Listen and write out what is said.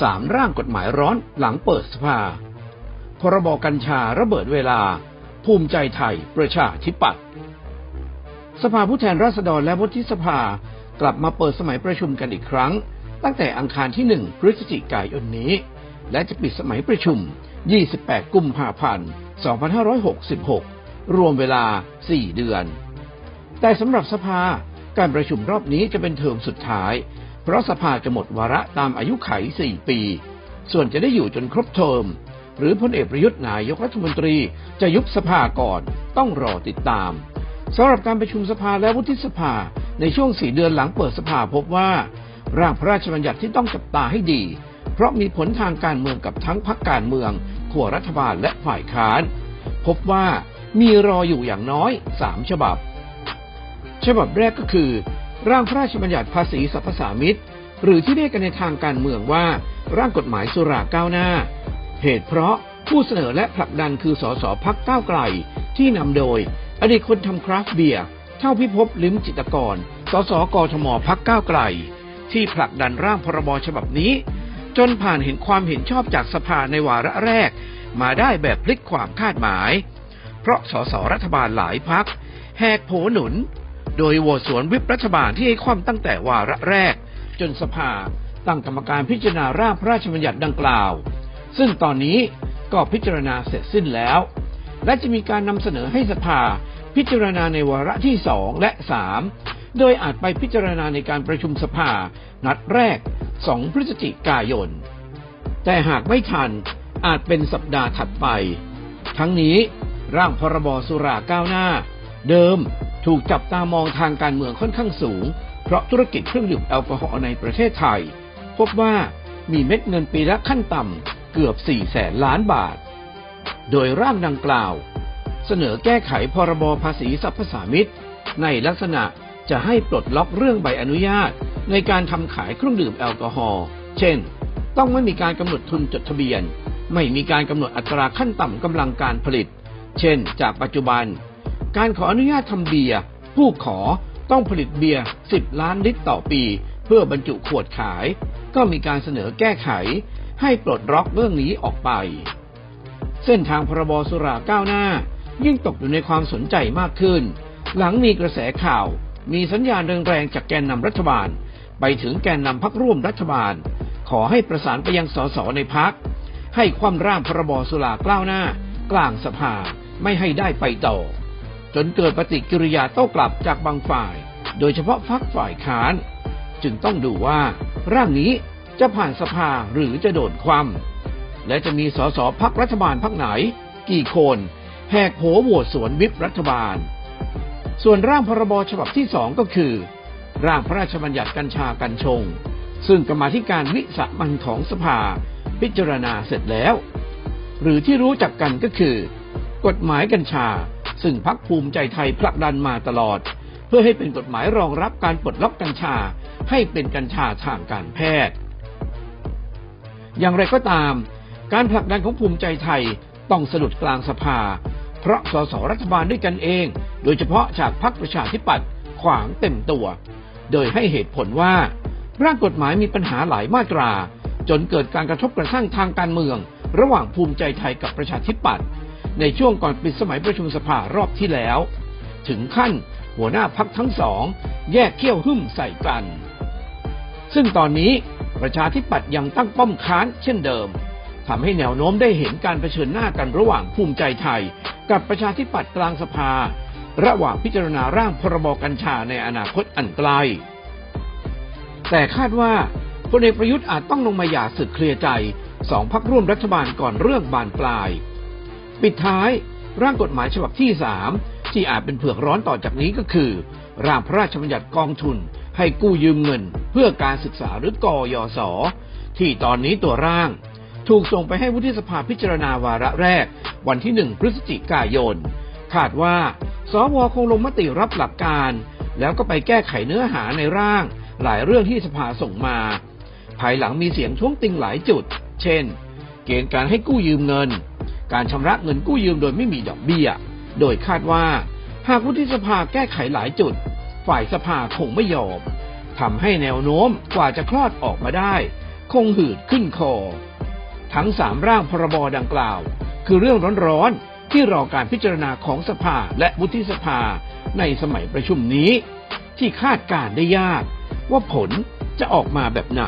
สามร่างกฎหมายร้อนหลังเปิดสภา พรบกัญชาระเบิดเวลา ภูมิใจไทย ประชาธิปัตย์สภาผู้แทนราษฎรและวุฒิสภากลับมาเปิดสมัยประชุมกันอีกครั้ง ตั้งแต่อังคารที่ 1 พฤศจิกายนนี้ และจะปิดสมัยประชุม 28 กุมภาพันธ์ 2566 รวมเวลา 4 เดือน แต่สำหรับสภาการประชุมรอบนี้จะเป็นเทอมสุดท้าย เพราะสภาจะหมดวาระตามอายุไข 4 ปี ส่วนจะได้อยู่จนครบเทอม หรือพลเอกประยุทธ์นายกรัฐมนตรีจะยุบสภาก่อนต้องรอติดตามสำหรับการประชุมสภาและวุฒิสภาในช่วง4เดือนหลังเปิดสภาพบว่า ร่างพระราชบัญญัติที่ต้องจับตาให้ดี เพราะมีผลทางการเมืองกับทั้งพรรคการเมืองขัวรัฐบาลและฝ่ายค้าน พบว่ามีรออยู่อย่างน้อย3ฉบับ ฉบับแรกก็คือ ร่างพระราชบัญญัติภาษีสรรพสามิตหรือที่เรียกกันในทางการเมืองว่า ร่างกฎหมายสุราก้าวหน้า เหตุเพราะผู้เสนอและผลักดันคือสสพักก้าวไกล ที่นำโดย อดีตคนทำคราฟเบียร์เท่าพิภพลิมจิตกร สสกทมพักก้าวไกล ที่ผลักดันร่างพรบฉบับนี้ จนผ่านเห็นความเห็นชอบจากสภาในวาระแรก มาได้แบบพลิกความคาดหมาย เพราะสสรัฐบาลหลายพักแหกโผหนุน โดยโหวตสวนวิปรัฐบาลที่ให้ความตั้งแต่วาระแรก จนสภาตั้งกรรมการพิจารณาร่างพระราชบัญญัติดังกล่าว ซึ่งตอนนี้ก็พิจารณาเสร็จสิ้นแล้ว และจะมีการนำเสนอให้สภาพิจารณาในวาระที่สองและสามโดยอาจไปพิจารณาในการประชุมสภา นัดแรก 2 พฤศจิกายน แต่หากไม่ทันอาจเป็นสัปดาห์ถัดไป ทั้งนี้ร่างพรบสุราก้าวหน้า เดิมถูกจับตามองทางการเมืองค่อนข้างสูง เพราะธุรกิจเครื่องดื่มแอลกอฮอล์ในประเทศไทย พบว่ามีเม็ดเงินปีละขั้นต่ำเกือบ 4 แสนล้านบาท โดยร่างดังกล่าว เสนอแก้ไขพรบภาษีสรรพสามิตในลักษณะจะให้ปลดล็อกเรื่องใบอนุญาต ในการทำขายเครื่องดื่มแอลกอฮอล์ เช่น ต้องไม่มีการกำหนดทุนจดทะเบียน ไม่มีการกำหนดอัตราขั้นต่ำกำลังการผลิต เช่น จากปัจจุบัน การขออนุญาตทำเบียร์ผู้ขอต้องผลิตเบียร์ 10 ล้านลิตรต่อปี เพื่อบรรจุขวดขาย ก็มีการเสนอแก้ไข ให้ปลดล็อกเรื่องนี้ออกไป เส้นทางพรบสุราก้าวหน้า ยิ่งตกอยู่ในความสนใจมากขึ้น หลังมีกระแสข่าว มีสัญญาณแรงๆจากแกนนำรัฐบาล ไปถึงแกนนำพักร่วมรัฐบาล ขอให้ประสานไปยังสสในพัก ให้ความร่างพรบสุราก้าวหน้า กลางสภาไม่ให้ได้ไปต่อ จนเกิดปฏิกิริยาโต้กลับจากบางฝ่าย โดยเฉพาะพักฝ่ายค้าน จึงต้องดูว่าร่างนี้จะผ่านสภาหรือจะโดนความ และจะมีสสพักรัฐบาลพักไหน กี่คนแหกโผโหวตสวนวิปรัฐบาล ส่วนร่างพรบฉบับที่สองก็คือ ร่างพระราชบัญญัติกัญชากัญชง ซึ่งกรรมาธิการวิสามันของสภาพิจารณาเสร็จแล้ว หรือที่รู้จักกันก็คือ กฎหมายกัญชา ซึ่งพักภูมิใจไทยผลักดันมาตลอด เพื่อให้เป็นกฎหมายรองรับการปลดล็อกกัญชา ให้เป็นกัญชาทางการแพทย์ อย่างไรก็ตาม การผลักดันของภูมิใจไทยต้องสะดุดกลางสภา เพราะสสรัฐบาลด้วยกันเอง โดยเฉพาะจากพรรคประชาธิปัตย์ขวางเต็มตัว โดยให้เหตุผลว่า ร่างกฎหมายมีปัญหาหลายมาตรา จนเกิดการกระทบกระทั่งทางการเมือง ระหว่างภูมิใจไทยกับประชาธิปัตย์ ในช่วงก่อนปิดสมัยประชุมสภารอบที่แล้ว ถึงขั้นหัวหน้าพักทั้งสอง แยกเขี้ยวหึ่มใส่กัน ซึ่งตอนนี้ประชาธิปัตย์ยังตั้งป้อมค้านเช่นเดิมทำให้แนวโน้มได้เห็นการเผชิญหน้ากันระหว่างภูมิใจไทย กับประชาธิปัตย์กลางสภา ระหว่างพิจารณาร่างพรบกัญชาในอนาคตอันไกล แต่คาดว่าพลเอกประยุทธ์อาจต้องลงมาหย่าศึกเคลียร์ใจสองพักร่วมรัฐบาลก่อนเรื่องบานปลาย ปิดท้ายร่างกฎหมายฉบับที่สามที่อาจเป็นเผือกร้อนต่อจากนี้ก็คือ ร่างพระราชบัญญัติกองทุน ให้กู้ยืมเงิน เพื่อการศึกษาหรือกอยศที่ตอนนี้ตัวร่าง ถูกส่งไปให้วุฒิสภาพิจารณาวาระแรก วันที่หนึ่งพฤศจิกายน คาดว่า สวคงลงมติรับหลักการ แล้วก็ไปแก้ไขเนื้อหาในร่าง หลายเรื่องที่สภาส่งมา ภายหลังมีเสียงท้วงติงหลายจุด เช่น เกณฑ์การให้กู้ยืมเงิน การชำระเงินกู้ยืมโดยไม่มีดอกเบี้ย โดยคาดว่า หากวุฒิสภาแก้ไขหลายจุด ฝ่ายสภาคงไม่ยอมทำให้แนวโน้มกว่าจะคลอดออกมาได้ คงหืดขึ้นคอ ทั้งสามร่างพรบดังกล่าว คือเรื่องร้อนๆที่รอการพิจารณาของสภาและวุฒิสภาในสมัยประชุมนี้ ที่คาดการได้ยาก ว่าผลจะออกมาแบบไหน